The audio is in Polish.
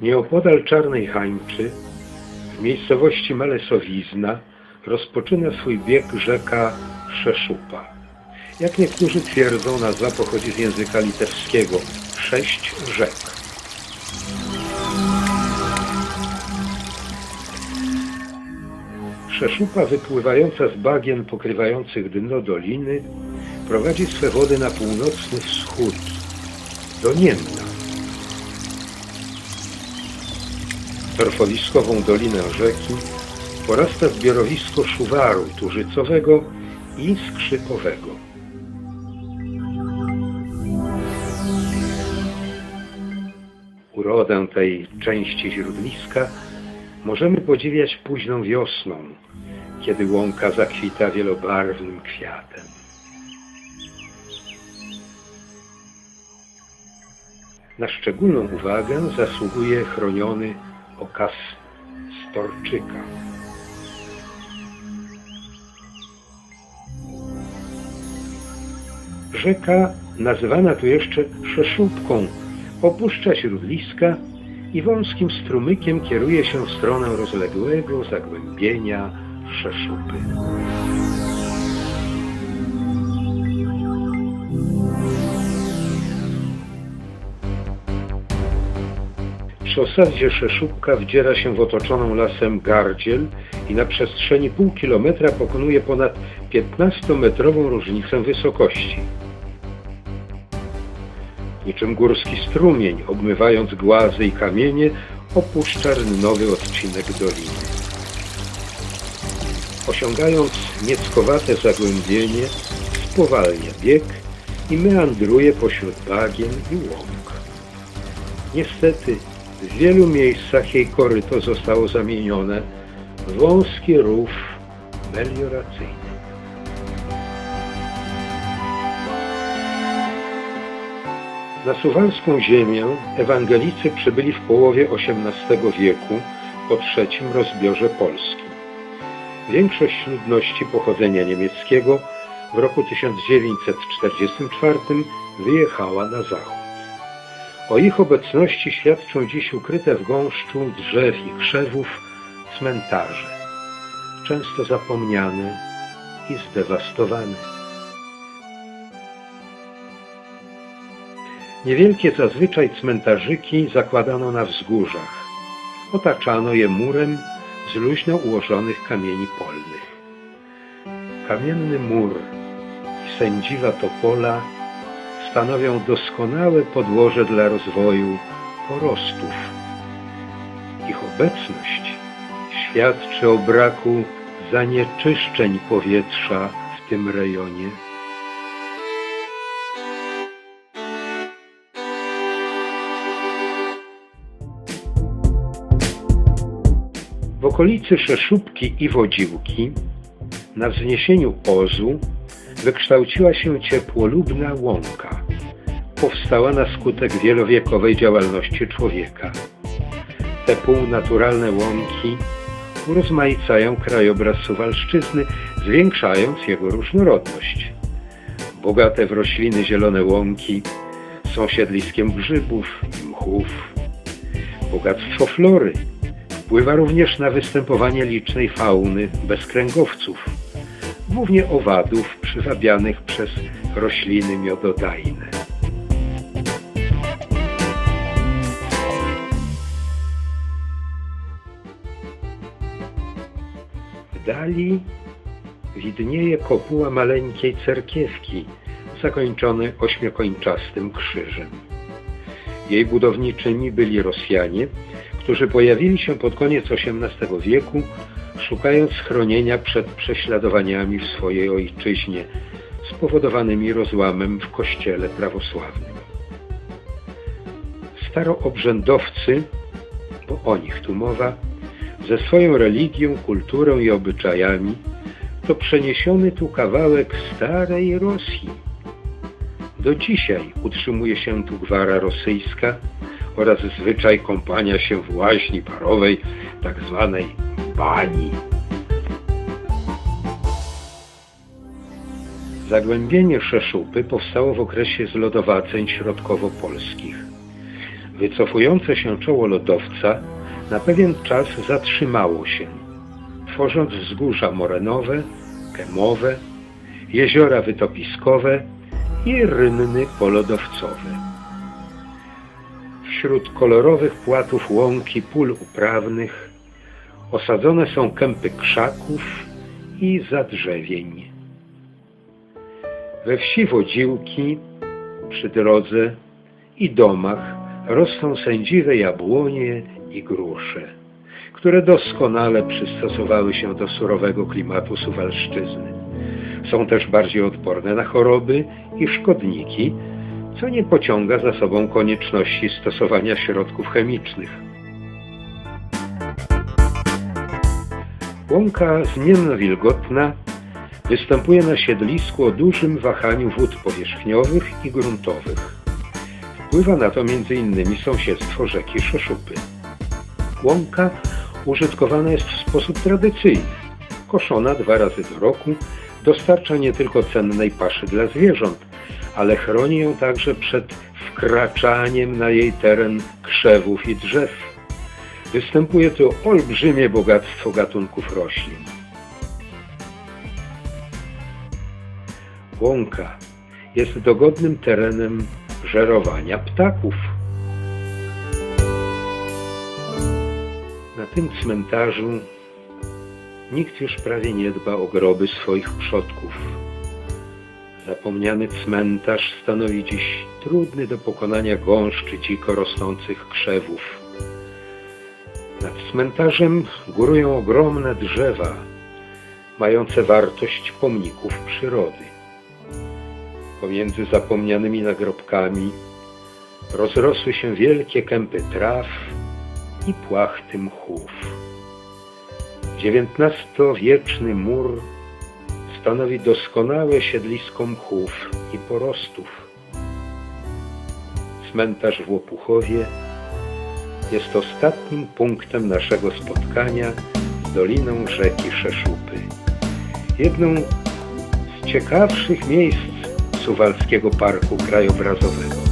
Nieopodal Czarnej Hańczy, w miejscowości Malesowizna, rozpoczyna swój bieg rzeka Szeszupa. Jak niektórzy twierdzą, nazwa pochodzi z języka litewskiego sześć rzek. Szeszupa wypływająca z bagien pokrywających dno doliny prowadzi swe wody na północny wschód, do Niemna. Torfowiskową dolinę rzeki porasta zbiorowisko szuwaru tużycowego i skrzypowego. Urodę tej części źródliska możemy podziwiać późną wiosną, kiedy łąka zakwita wielobarwnym kwiatem. Na szczególną uwagę zasługuje chroniony okaz storczyka. Rzeka, nazywana tu jeszcze Szeszupką, opuszcza śródliska i wąskim strumykiem kieruje się w stronę rozległego zagłębienia Szeszupy. Przy osadzie Szeszupka wdziera się w otoczoną lasem gardziel i na przestrzeni pół kilometra pokonuje ponad 15-metrową różnicę wysokości. Niczym górski strumień, obmywając głazy i kamienie, opuszcza rynnowy odcinek doliny. Osiągając nieckowate zagłębienie, spowalnia bieg i meandruje pośród bagien i łąk. Niestety, w wielu miejscach jej koryto zostało zamienione w wąski rów melioracyjny. Na suwalską ziemię ewangelicy przybyli w połowie XVIII wieku po trzecim rozbiorze Polski. Większość ludności pochodzenia niemieckiego w roku 1944 wyjechała na zachód. O ich obecności świadczą dziś ukryte w gąszczu drzew i krzewów cmentarze, często zapomniane i zdewastowane. Niewielkie zazwyczaj cmentarzyki zakładano na wzgórzach. Otaczano je murem z luźno ułożonych kamieni polnych. Kamienny mur i sędziwa topola stanowią doskonałe podłoże dla rozwoju porostów. Ich obecność świadczy o braku zanieczyszczeń powietrza w tym rejonie. W okolicy Szeszubki i Wodziłki, na wzniesieniu Ozu, wykształciła się ciepłolubna łąka. Powstała na skutek wielowiekowej działalności człowieka. Te półnaturalne łąki urozmaicają krajobraz Suwalszczyzny, zwiększając jego różnorodność. Bogate w rośliny zielone łąki są siedliskiem grzybów i mchów. Bogactwo flory wpływa również na występowanie licznej fauny bezkręgowców, głównie owadów przywabianych przez rośliny miododajne. Dali widnieje kopuła maleńkiej cerkiewki, zakończony ośmiokończastym krzyżem. Jej budowniczymi byli Rosjanie, którzy pojawili się pod koniec XVIII wieku, szukając schronienia przed prześladowaniami w swojej ojczyźnie, spowodowanymi rozłamem w kościele prawosławnym. Staroobrzędowcy, bo o nich tu mowa, ze swoją religią, kulturą i obyczajami, to przeniesiony tu kawałek starej Rosji. Do dzisiaj utrzymuje się tu gwara rosyjska oraz zwyczaj kąpania się w łaźni parowej, tak zwanej bani. Zagłębienie Szeszupy powstało w okresie zlodowaceń środkowo-polskich. Wycofujące się czoło lodowca na pewien czas zatrzymało się, tworząc wzgórza morenowe, kemowe, jeziora wytopiskowe i rynny polodowcowe. Wśród kolorowych płatów łąki pól uprawnych osadzone są kępy krzaków i zadrzewień. We wsi Wodziłki, przy drodze i domach rosną sędziwe jabłonie i grusze, które doskonale przystosowały się do surowego klimatu Suwalszczyzny. Są też bardziej odporne na choroby i szkodniki, co nie pociąga za sobą konieczności stosowania środków chemicznych. Łąka zmienno-wilgotna występuje na siedlisku o dużym wahaniu wód powierzchniowych i gruntowych. Wpływa na to m.in. sąsiedztwo rzeki Szeszupy. Łąka użytkowana jest w sposób tradycyjny. Koszona dwa razy do roku dostarcza nie tylko cennej paszy dla zwierząt, ale chroni ją także przed wkraczaniem na jej teren krzewów i drzew. Występuje tu olbrzymie bogactwo gatunków roślin. Łąka jest dogodnym terenem żerowania ptaków. Na tym cmentarzu nikt już prawie nie dba o groby swoich przodków. Zapomniany cmentarz stanowi dziś trudny do pokonania gąszcz dziko rosnących krzewów. Nad cmentarzem górują ogromne drzewa, mające wartość pomników przyrody. Pomiędzy zapomnianymi nagrobkami rozrosły się wielkie kępy traw i płachty mchów. XIX-wieczny mur stanowi doskonałe siedlisko mchów i porostów. Cmentarz w Łopuchowie jest ostatnim punktem naszego spotkania z doliną rzeki Szeszupy. Jedną z ciekawszych miejsc Suwalskiego Parku Krajobrazowego.